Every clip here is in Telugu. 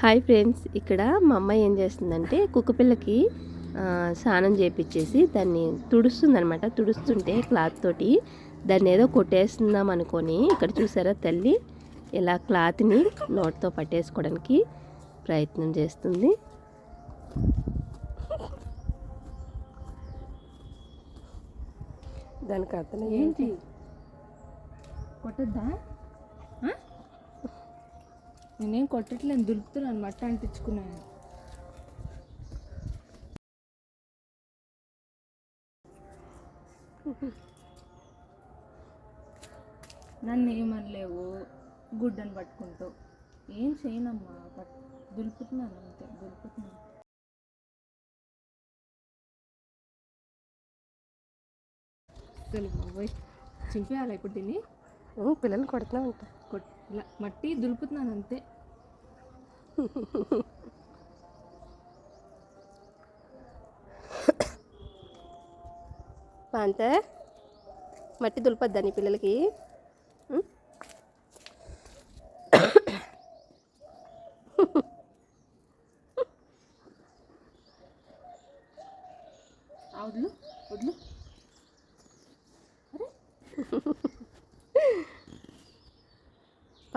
హాయ్ ఫ్రెండ్స్ ఇక్కడ మా అమ్మాయి ఏం చేస్తుందంటే కుక్కపిల్లకి ఆ, స్నానం చేపించేసి దాన్ని తుడుస్తుంది అనమాట తుడుస్తుంటే క్లాత్ తోటి దాన్ని ఏదో కొట్టేస్తుందాం అనుకొని ఇక్కడ చూసారా తల్లి? ఇలా క్లాత్ని నోట్తో పట్టేసుకోవడానికి ప్రయత్నం చేస్తుంది. దానికి అర్థం ఏంటి? కొట్టద్దా? నేనేం కొట్టట్లేదు దులుపుతున్నాను మట్ట అంటించుకున్నాను. నన్ను ఏమనలేవు గుడ్డని పట్టుకుంటూ. ఏం చేయనమ్మా పట్ దులుపుతున్నాను అంతే దులుపుతున్నాను. తెలుగు చింపేయాలి ఇప్పుడు దీన్ని? పిల్లలు కొడుతూనే ఉంటారు కొట్ ఇలా మట్టి దులుపుతున్నాను అంతే. అంతే మట్టి దులపద్దా నీ పిల్లలకి? ఉం? ఆ వడ్లు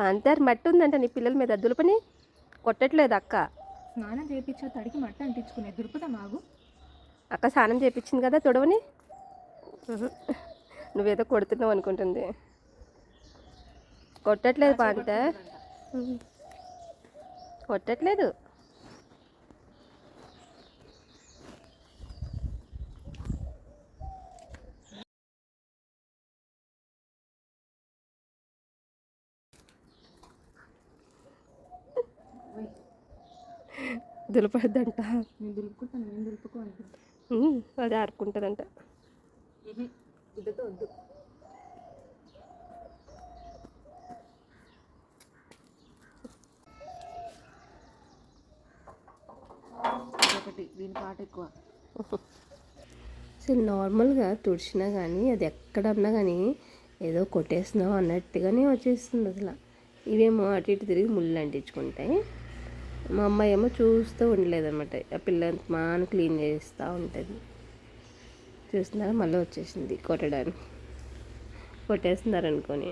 పాంతర్ మట్టి ఉందంట నీ పిల్లల మీద దులపని? కొట్టట్లేదు అక్క. స్నానం చేయించా తడికి మట్టి అంటించుకునే దులుపుతా మాగు అక్క స్నానం చేయించింది కదా తొడవని. నువ్వేదో కొడుతున్నావు అనుకుంటుంది. కొట్టట్లేదు ఉహు. కొట్టట్లేదు. దులపద్దంట. అది ఆడుకుంటుందంట గుడ్డతో వద్దు. ఒకటి దీని పాట ఎక్కువ. అసలు నార్మల్గా తుడిచినా కానీ అది ఎక్కడన్నా కానీ ఏదో కొట్టేస్తున్నావు అన్నట్టుగానే వచ్చేస్తుంది అసలు. ఇవేమో అటు ఇటు తిరిగి ముళ్ళు అంటించుకుంటాయి. మా అమ్మాయి ఏమో చూస్తూ ఉండలేదన్నమాట. ఆ పిల్ల మాను క్లీన్ చేస్తూ ఉంటుంది. చూస్తున్నారా మళ్ళీ వచ్చేసింది కొట్టడానికి. కొట్టేస్తున్నారు అనుకొని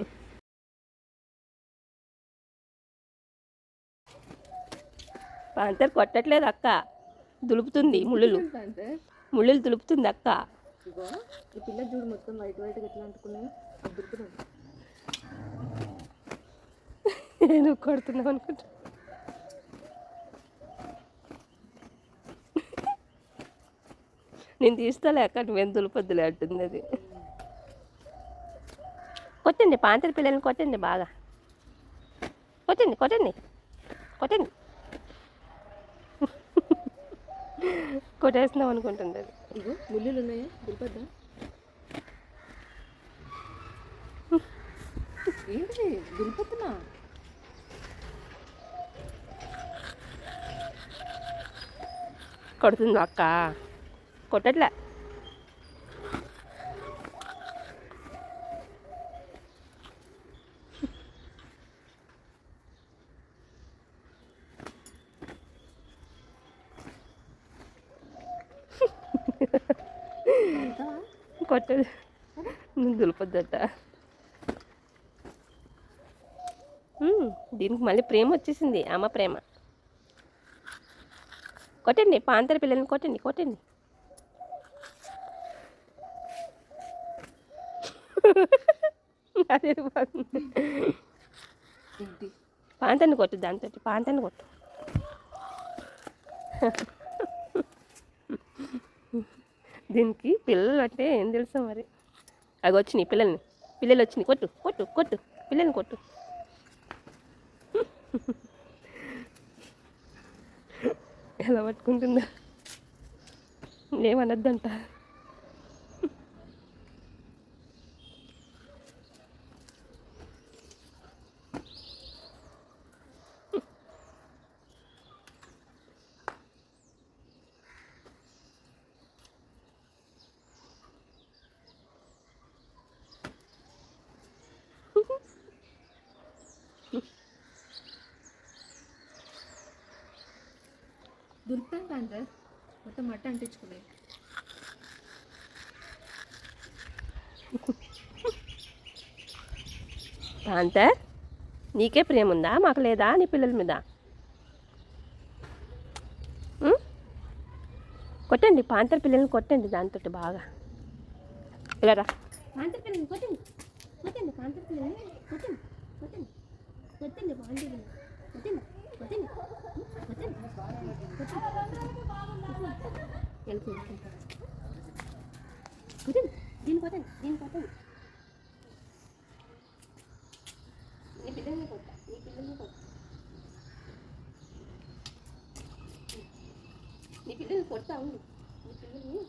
పాంతర్ కొట్టట్లేదు అక్క. దులుపుతుంది ముళ్ళులు. ముళ్ళులు దులుపుతుంది అక్క. ఈ పిల్ల చూడు మొత్తం వైట్ వైట్గా ఎట్లా అంటుకున్నాయి నువ్వు కొడుతున్నావు అనుకుంటా. నేను తీస్తాలే అక్క నువ్వేం దులపొద్దులే అంటుంది అది. కొట్టండి పాంతరి పిల్లల్ని కొట్టండి బాగా. కొట్టండి కొట్టండి కొట్టండి. కొట్టేస్తున్నావు అనుకుంటుంది అది. ఇగో ముళ్ళులు ఉన్నాయా? దులుపద్దా ఏంటి దులుపుతున్నా కొడుతుంది అక్క? కొట్టట్లే. కొట్టదు. నువ్వు దులపద్దట. దీనికి మళ్ళీ ప్రేమ వచ్చేసింది. అమ్మ ప్రేమ. కొట్టండి పాంతర పిల్లల్ని కొట్టండి కొట్టండి. అదే బాగుంది ఏంటి? పాంతని కొట్టు దాంతో పాంతని కొట్టు. దీనికి పిల్లలు అంటే ఏం తెలుసా మరి? అవి వచ్చినాయి పిల్లల్ని. పిల్లలు వచ్చినాయి. కొట్టు కొట్టు కొట్టు. పిల్లల్ని కొట్టు. ఎలా పట్టుకుంటుందా? ఏమనద్దంట. దులుపుతాను ప్యాంతర్ మొత్తం మట్టి అంటించుకున్నాయి పాంతర్ నీకే ప్రేమ ఉందా మాకు లేదా? నీ పిల్లల మీద? కొట్టండి పాంతర్ పిల్లల్ని కొట్టండి దాంతో బాగా. ఇలా రా. పాంతర్ పిల్లల్ని కొట్టండి. కొట్టండి పాంతర్ పిల్లల్ని కొట్టండి. కొట్టండి కొట్టండి బాగుంటుంది కొట్టండి కొట్టండి కొట్టండి. కొట్టండి దీన్ని కొట్టండి దీన్ని కొట్టండి నీ పిల్లల్ని కొట్ట నీ పిల్లల్ని కొట్ట నీ పిల్లల్ని కొడతా ఉండు నీ పిల్లల్ని